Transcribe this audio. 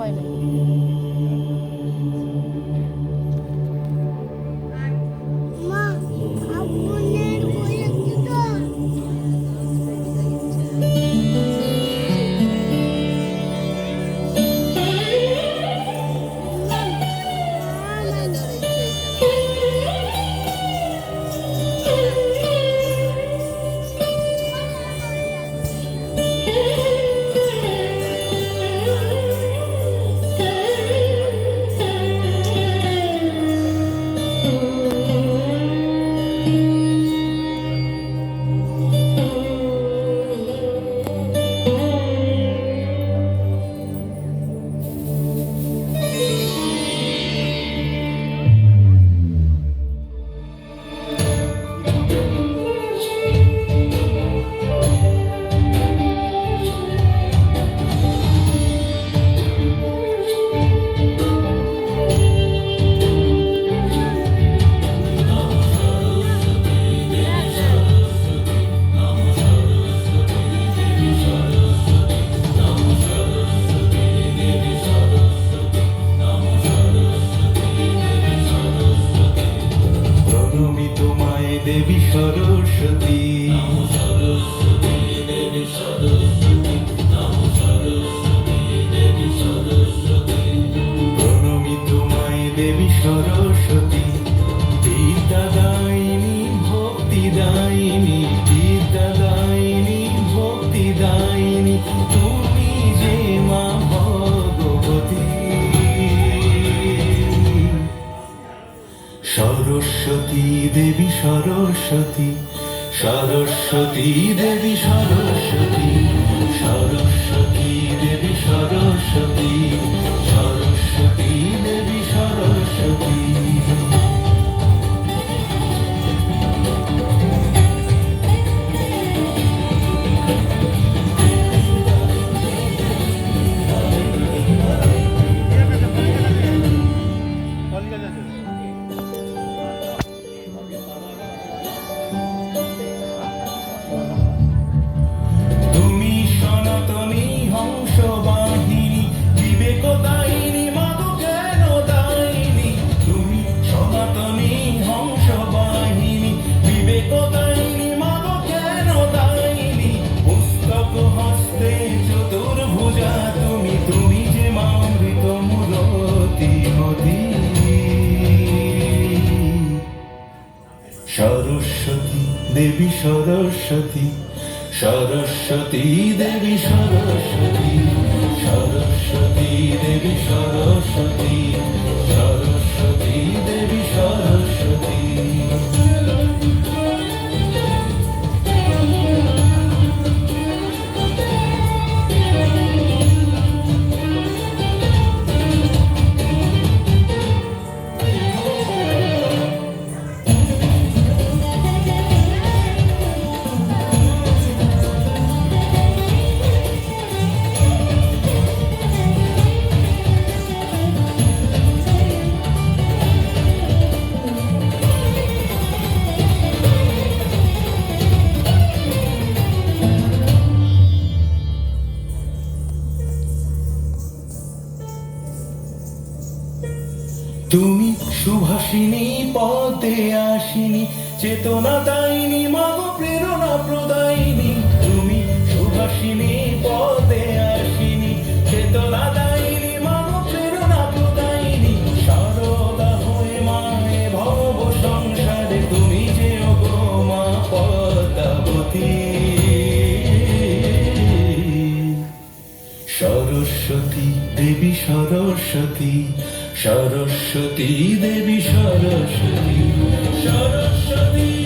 ভয় নেই you. দেবী সরস্বতী। সরস্বতী দেবী সরস্বতী সরস্বতী দেবী সরস্বতী সরস্বতী তুমি যে মামৃত মূরতি সরস্বতী দেবী সরস্বতী সরস্বতী দেবী সরস্বতী সরস্বতী দেবী তুমি সুভাষিনী পদে আসিনি। চেতনা দায়নি মাগো প্রেরণা প্রদায়িনী। সরস্বতী দেবী সরস্বতী সরস্বতী দেবী সরস্বতী সরস্বতী।